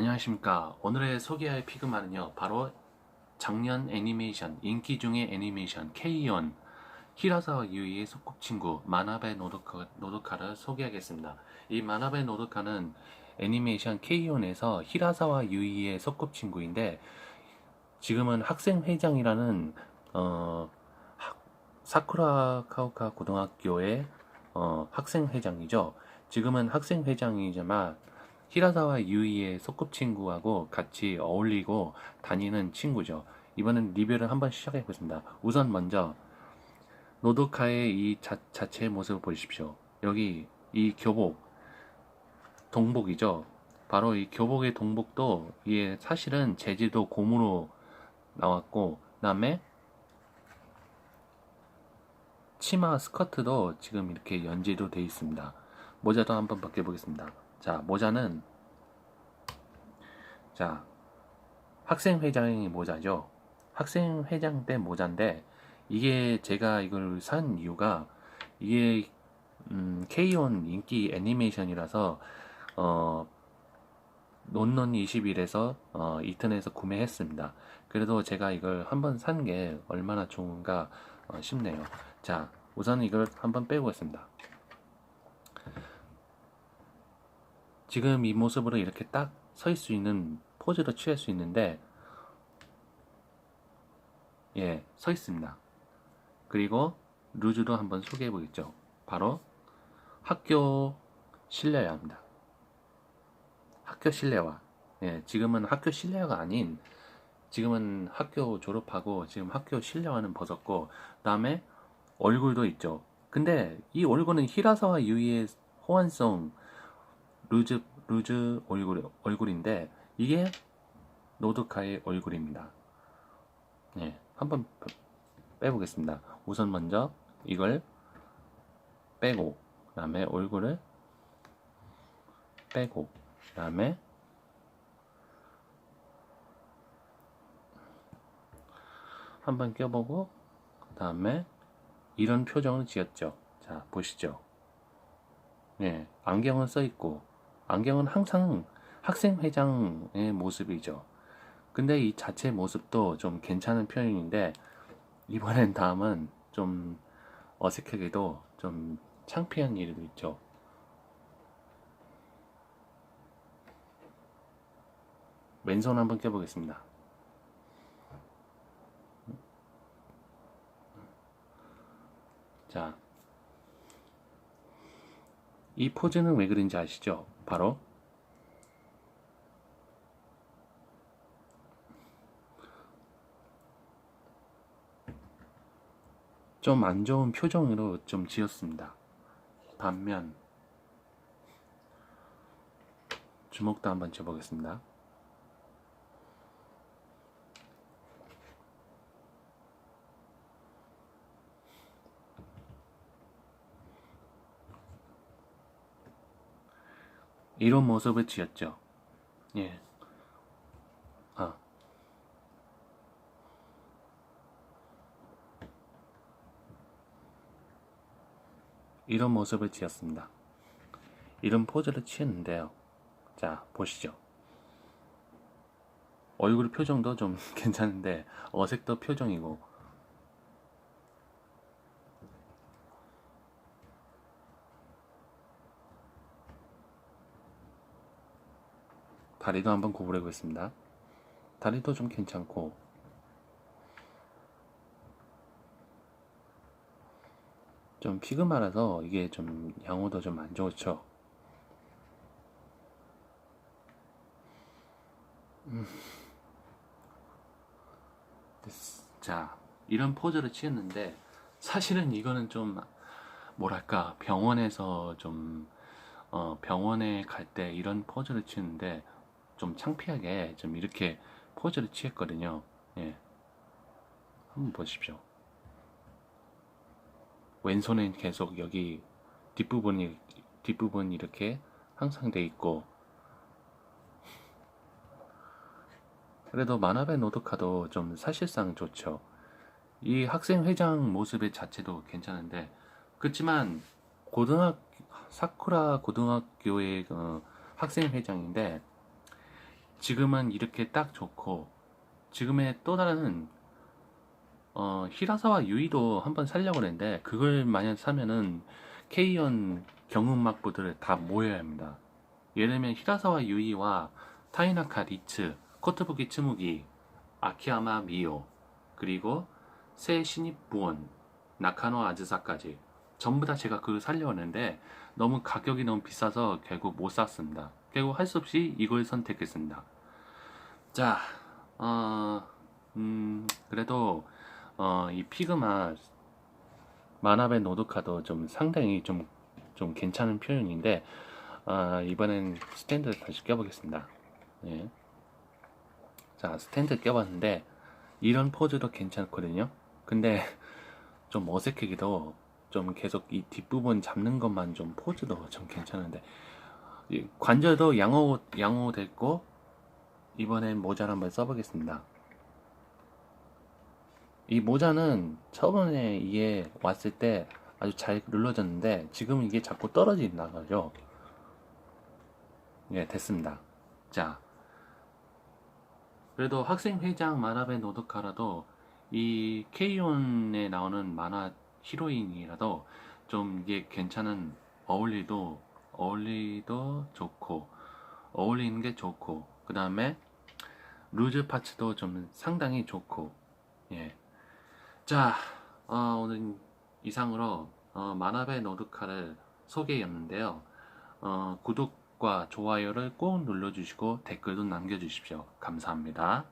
안녕하십니까. 오늘의 소개할 피그마는요, 바로 작년 애니메이션, 인기 중의 애니메이션, K-ON, 히라사와 유이의 소꿉친구, 마나베 노도카, 노도카를 소개하겠습니다. 이 마나베 노도카는 애니메이션 K-ON에서 히라사와 유이의 소꿉친구인데, 지금은 학생회장이라는, 어, 학- 사쿠라 카오카 고등학교의 어, 학생회장이죠. 지금은 학생회장이지만, 히라사와 유이의 소꿉친구하고 같이 어울리고 다니는 친구죠. 이번엔 리뷰를 한번 시작해 보겠습니다. 우선 먼저 노도카의 이 자, 자체의 모습을 보십시오. 여기 이 교복 동복이죠. 바로 이 교복의 동복도 이게 사실은 재질도 고무로 나왔고 그다음에 치마 스커트도 지금 이렇게 연지도 돼 있습니다. 모자도 한번 벗겨 보겠습니다. 자, 모자는 자, 학생회장의 모자죠. 학생회장 때 모자인데 이게 제가 이걸 산 이유가 이게 음, K-ON 인기 애니메이션이라서 어 논논 20일에서 어, 인터넷에서 구매했습니다. 그래도 제가 이걸 한번 산 게 얼마나 좋은가 어, 싶네요. 자, 우선 이걸 한번 빼보겠습니다. 지금 이 모습으로 이렇게 딱 서 있을 수 있는 포즈로 취할 수 있는데 예, 서 있습니다. 그리고 루즈도 한번 소개해 보겠죠. 바로 학교 실내화입니다. 학교 실내화. 예, 지금은 학교 실내화가 아닌 지금은 학교 졸업하고 지금 학교 실내화는 벗었고 그다음에 얼굴도 있죠. 근데 이 얼굴은 히라사와 유이의 호환성 루즈 루즈 얼굴 얼굴인데 이게 노드카의 얼굴입니다. 네, 한번 빼보겠습니다. 우선 먼저 이걸 빼고 그다음에 얼굴을 빼고 그다음에 한번 껴보고 그다음에 이런 표정을 지었죠. 자 보시죠. 네, 안경은 써 있고 안경은 항상 학생회장의 모습이죠. 근데 이 자체 모습도 좀 괜찮은 표현인데 이번엔 다음은 좀 어색하게도 좀 창피한 일도 있죠. 왼손 한번 껴보겠습니다. 자, 이 포즈는 왜 그런지 아시죠? 바로 좀 안 좋은 표정으로 좀 지었습니다. 반면 주먹도 한번 쳐보겠습니다. 이런 모습을 지었죠. 예. 아. 이런 모습을 지었습니다. 이런 포즈를 취했는데요. 자, 보시죠. 얼굴 표정도 좀 괜찮은데 어색도 표정이고 다리도 한번 구부려 보겠습니다. 다리도 좀 괜찮고 좀 피그마라서 이게 좀 양호도 좀 안 좋죠. 음. 자, 이런 포즈를 취했는데 사실은 이거는 좀 뭐랄까 병원에서 좀 어, 병원에 갈 때 이런 포즈를 취했는데 좀 창피하게 좀 이렇게 포즈를 취했거든요. 예. 한번 보십시오. 왼손엔 계속 여기 뒷부분이 뒷부분 이렇게 항상 돼 있고 그래도 마나베 노도카도 좀 사실상 좋죠. 이 학생 회장 모습의 자체도 괜찮은데 그렇지만 고등학 사쿠라 고등학교의 어, 학생 회장인데 지금은 이렇게 딱 좋고 지금의 또 다른 어, 히라사와 유이도 한번 살려고 했는데 그걸 만약 사면은 K1 경음악부들을 다 모여야 합니다. 예를 들면 히라사와 유이와 타이나카 리츠, 코토부키 츠무기, 아키야마 미오, 그리고 새 신입 부원, 나카노 아즈사까지 전부 다 제가 그걸 살려고 했는데 너무 가격이 너무 비싸서 결국 못 샀습니다. 결국 할수 없이 이걸 선택했습니다. 자, 어, 음, 그래도 어, 이 피그마 만화의 노드카도 좀 상당히 좀, 좀 괜찮은 표현인데 아, 이번엔 스탠드 다시 껴보겠습니다. 예. 자, 스탠드 껴봤는데 이런 포즈도 괜찮거든요. 근데 좀 어색하기도 좀 계속 이 뒷부분 잡는 것만 좀 포즈도 좀 괜찮은데 이 관절도 양호 양호 됐고 이번엔 모자를 한번 써보겠습니다. 이 모자는 처음에 이게 왔을 때 아주 잘 눌러졌는데 지금 이게 자꾸 떨어진다 가죠. 예, 됐습니다. 자, 그래도 학생회장 만화배 노드카라도 이 케이온에 나오는 만화 히로인이라도 좀 이게 괜찮은 어울리도 어울리도 좋고 어울리는 게 좋고 그 다음에 루즈 파츠도 좀 상당히 좋고 예. 자 어, 오늘 이상으로 어, 만화배 노드카를 소개했는데요. 어, 구독과 좋아요를 꼭 눌러주시고 댓글도 남겨주십시오. 감사합니다